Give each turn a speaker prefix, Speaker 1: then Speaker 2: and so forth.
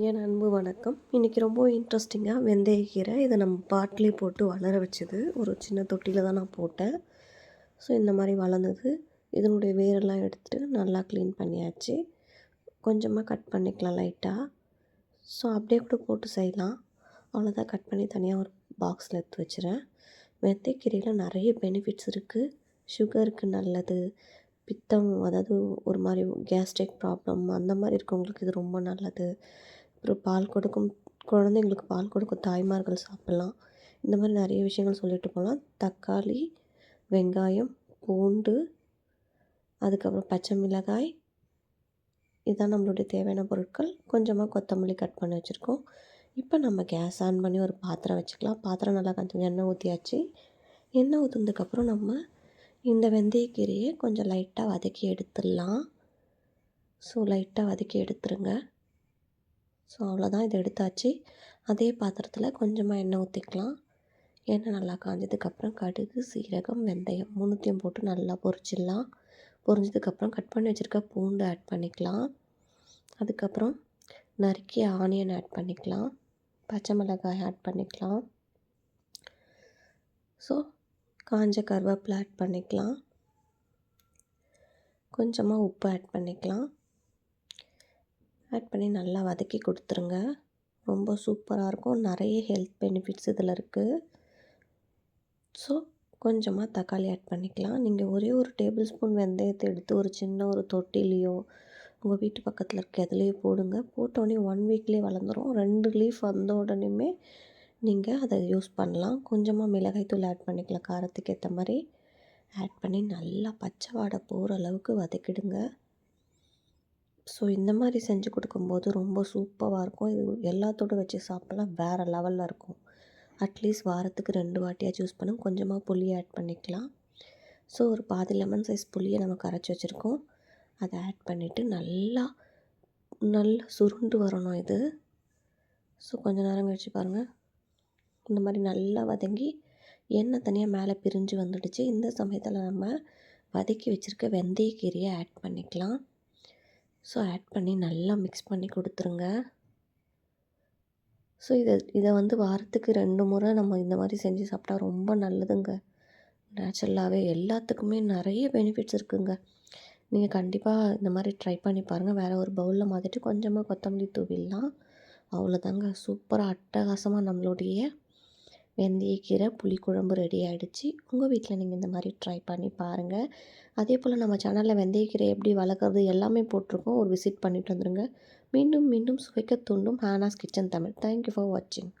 Speaker 1: என் அன்பு வணக்கம். இன்றைக்கி ரொம்ப இன்ட்ரெஸ்டிங்காக வெந்தயக்கீரை இதை நம்ம பாட்டிலே போட்டு வளர வச்சது. ஒரு சின்ன தொட்டியில் தான் நான் போட்டேன். ஸோ இந்த மாதிரி வளர்ந்தது. இதனுடைய வேரெல்லாம் எடுத்துகிட்டு நல்லா க்ளீன் பண்ணியாச்சு. கொஞ்சமாக கட் பண்ணிக்கலாம் லைட்டாக ஸோ அப்படியே கூட போட்டு செய்யலாம். அவ்வளோதான் கட் பண்ணி தனியாக ஒரு பாக்ஸில் எடுத்து வச்சுறேன். வெந்தயக்கீரையில் நிறைய பெனிஃபிட்ஸ் இருக்குது சுகருக்கு நல்லது. பித்தம் அதாவது ஒரு மாதிரி கேஸ்ட்ரிக் ப்ராப்ளம் அந்த மாதிரி இருக்கவங்களுக்கு இது ரொம்ப நல்லது. அப்புறம் பால் கொடுக்கும் குழந்தைங்களுக்கு பால் கொடுக்கும் தாய்மார்கள் சாப்பிட்லாம். இந்த மாதிரி நிறைய விஷயங்கள் சொல்லிட்டு போகலாம். தக்காளி வெங்காயம் பூண்டு அதுக்கப்புறம் பச்சை மிளகாய். இதுதான் நம்மளுடைய தேவையான பொருட்கள். கொஞ்சமாக கொத்தமல்லி கட் பண்ணி வச்சுருக்கோம். இப்போ நம்ம கேஸ் ஆன் பண்ணி ஒரு பாத்திரம் வச்சுக்கலாம். பாத்திரம் நல்லா கொஞ்சம் எண்ணெய் ஊற்றியாச்சு எண்ணெய் ஊற்றுனதுக்கப்புறம் நம்ம இந்த வெந்தயக்கீரையை கொஞ்சம் லைட்டாக வதக்கி எடுத்துடலாம். ஸோ லைட்டாக வதக்கி எடுத்துருங்க. ஸோ அவ்வளோதான் இதை எடுத்தாச்சு. அதே பாத்திரத்தில் கொஞ்சமாக எண்ணெய் ஊற்றிக்கலாம் எண்ணெய் நல்லா காஞ்சதுக்கப்புறம் கடுகு சீரகம் வெந்தயம் மூணுத்தையும் போட்டு நல்லா பொரிச்சிடலாம். பொரிஞ்சதுக்கப்புறம் கட் பண்ணி வச்சுருக்க பூண்டு ஆட் பண்ணிக்கலாம். அதுக்கப்புறம் நறுக்கி ஆனியன் ஆட் பண்ணிக்கலாம். பச்சை மிளகாய் ஆட் பண்ணிக்கலாம். ஸோ காஞ்ச கருவேப்பிலை ஆட் பண்ணிக்கலாம். கொஞ்சமாக உப்பு ஆட் பண்ணிக்கலாம். ஆட் பண்ணி நல்லா வதக்கி கொடுத்துருங்க. ரொம்ப சூப்பராக இருக்கும். நிறைய ஹெல்த் பெனிஃபிட்ஸ் இதில் இருக்குது ஸோ கொஞ்சமாக தக்காளி ஆட் பண்ணிக்கலாம். நீங்கள் ஒரே ஒரு டேபிள் ஸ்பூன் வெந்தயத்தை எடுத்து ஒரு சின்ன ஒரு தொட்டிலையோ உங்கள் வீட்டு பக்கத்தில் இருக்க எதுலேயோ போடுங்க. போட்டோடனே ஒன் வீக்லேயே வளர்ந்துடும் ரெண்டு லீஃப் வந்த உடனேமே நீங்கள் அதை யூஸ் பண்ணலாம். கொஞ்சமாக மிளகாய்த்தூள் ஆட் பண்ணிக்கலாம். காரத்துக்கு ஏற்ற மாதிரி ஆட் பண்ணி நல்லா பச்சை வாடை போகிற அளவுக்கு வதக்கிடுங்க. ஸோ இந்த மாதிரி செஞ்சு கொடுக்கும்போது ரொம்ப சூப்பராக இருக்கும். இது எல்லாத்தோடு வச்சு சாப்பிட்லாம். வேறு லெவலில் இருக்கும். அட்லீஸ்ட் வாரத்துக்கு ரெண்டு வாட்டியாக யூஸ் பண்ண. கொஞ்சமாக புளி ஆட் பண்ணிக்கலாம். ஸோ ஒரு பாதி லெமன் சைஸ் புளியை நம்ம கரைச்சி வச்சுருக்கோம். அதை ஆட் பண்ணிவிட்டு நல்லா நல்லா சுருண்டு வரணும் இது. ஸோ கொஞ்சம் நேரம் கழிச்சு பாருங்கள் இந்த மாதிரி நல்லா வதங்கி எண்ணெய் தனியாக மேலே பிரிஞ்சு வந்துடுச்சு. இந்த சமயத்தில் நம்ம வதக்கி வச்சுருக்க வெந்தயக்கீரையை ஆட் பண்ணிக்கலாம். ஸோ ஆட் பண்ணி நல்லா மிக்ஸ் பண்ணி கொடுத்துருங்க. ஸோ இதை இதை வந்து வாரத்துக்கு ரெண்டு முறை நம்ம இந்த மாதிரி செஞ்சு சாப்பிட்டா ரொம்ப நல்லதுங்க. நேச்சுரலாகவே எல்லாத்துக்குமே நிறைய பெனிஃபிட்ஸ் இருக்குங்க. நீங்கள் கண்டிப்பாக இந்த மாதிரி ட்ரை பண்ணி பாருங்கள் வேறு ஒரு பவுலில் மாற்றிட்டு கொஞ்சமாக கொத்தமல்லி தூவிடலாம். அவ்வளோதாங்க சூப்பராக அட்டகாசமாக நம்மளுடைய வெந்தயக்கீரை புளிக்குழம்பு ரெடி ஆகிடுச்சு உங்கள் வீட்டில் நீங்கள் இந்த மாதிரி ட்ரை பண்ணி பாருங்கள் அதே போல் நம்ம சேனலில் வெந்தயக்கீரை எப்படி வளர்க்குறது எல்லாமே போட்டிருக்கோம். ஒரு விசிட் பண்ணிட்டு வந்துடுங்க மீண்டும் மீண்டும் சுவைக்க தூண்டும் Hana's kitchen Tamil. Thank you for வாட்சிங்